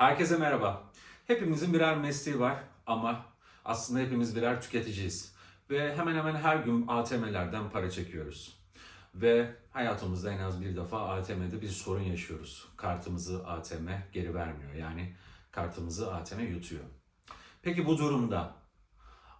Herkese merhaba. Hepimizin birer mesleği var ama aslında hepimiz birer tüketiciyiz. Ve hemen hemen her gün ATM'lerden para çekiyoruz. Ve hayatımızda en az bir defa ATM'de bir sorun yaşıyoruz. Kartımızı ATM geri vermiyor. Yani kartımızı ATM yutuyor. Peki bu durumda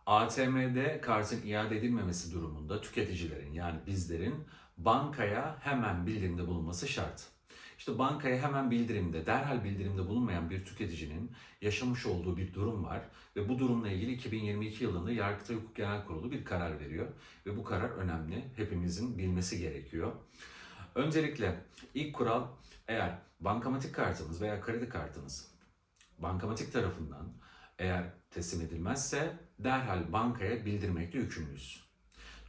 ATM'de kartın iade edilmemesi durumunda tüketicilerin yani bizlerin bankaya hemen bildirimde bulunması şart. İşte bankaya hemen bildirimde, derhal bildirimde bulunmayan bir tüketicinin yaşamış olduğu bir durum var ve bu durumla ilgili 2022 yılında Yargıtay Hukuk Genel Kurulu bir karar veriyor ve bu karar önemli. Hepimizin bilmesi gerekiyor. Öncelikle ilk kural eğer bankamatik kartınız veya kredi kartınız bankamatik tarafından eğer teslim edilmezse derhal bankaya bildirmekle yükümlüyüz.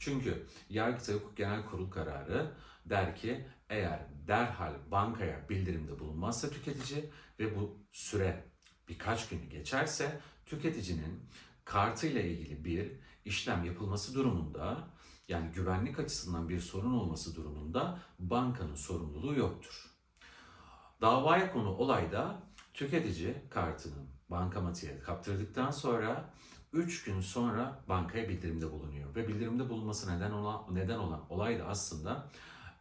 Çünkü Yargıtay Hukuk Genel Kurul kararı der ki eğer derhal bankaya bildirimde bulunmazsa tüketici ve bu süre birkaç günü geçerse tüketicinin kartıyla ilgili bir işlem yapılması durumunda yani güvenlik açısından bir sorun olması durumunda bankanın sorumluluğu yoktur. Davaya konu olayda tüketici kartını bankamatiğe kaptırdıktan sonra 3 gün sonra bankaya bildirimde bulunuyor. Ve bildirimde bulunması neden olan, neden olan olay da aslında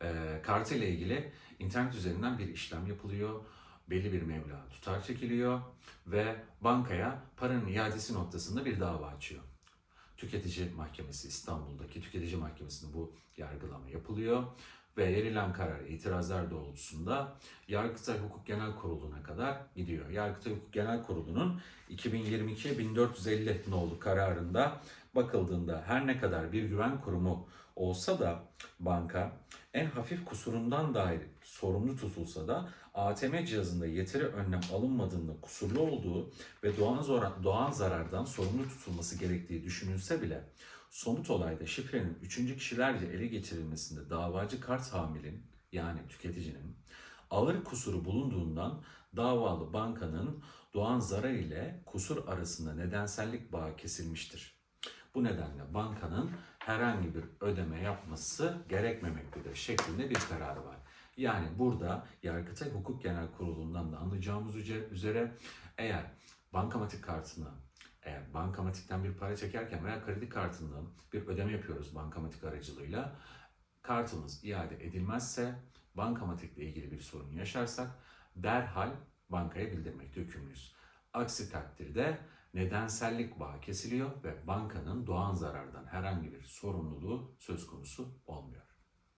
e, kartı ile ilgili internet üzerinden bir işlem yapılıyor. Belli bir meblağ tutar çekiliyor ve bankaya paranın iadesi noktasında bir dava açıyor. Tüketici Mahkemesi İstanbul'daki Tüketici Mahkemesi'nde bu yargılama yapılıyor ve verilen karar itirazlar doğrultusunda Yargıtay Hukuk Genel Kurulu'na kadar gidiyor. Yargıtay Hukuk Genel Kurulu'nun 2022 1450 nolu kararında bakıldığında her ne kadar bir güven kurumu olsa da banka en hafif kusurundan dair sorumlu tutulsa da ATM cihazında yeteri önlem alınmadığında kusurlu olduğu ve doğan, zora- doğan zarardan sorumlu tutulması gerektiği düşünülse bile somut olayda şifrenin üçüncü kişilerce ele geçirilmesinde davacı kart hamilin yani tüketicinin ağır kusuru bulunduğundan davalı bankanın doğan zarar ile kusur arasında nedensellik bağı kesilmiştir. Bu nedenle bankanın herhangi bir ödeme yapması gerekmemektedir şeklinde bir kararı var. Yani burada Yargıtay Hukuk Genel Kurulu'ndan da anlayacağımız üzere eğer bankamatik kartını eğer bankamatikten bir para çekerken veya kredi kartından bir ödeme yapıyoruz bankamatik aracılığıyla kartımız iade edilmezse bankamatikle ilgili bir sorun yaşarsak derhal bankaya bildirmekte yükümlüyüz. Aksi takdirde nedensellik bağı kesiliyor ve bankanın doğan zarardan herhangi bir sorumluluğu söz konusu olmuyor.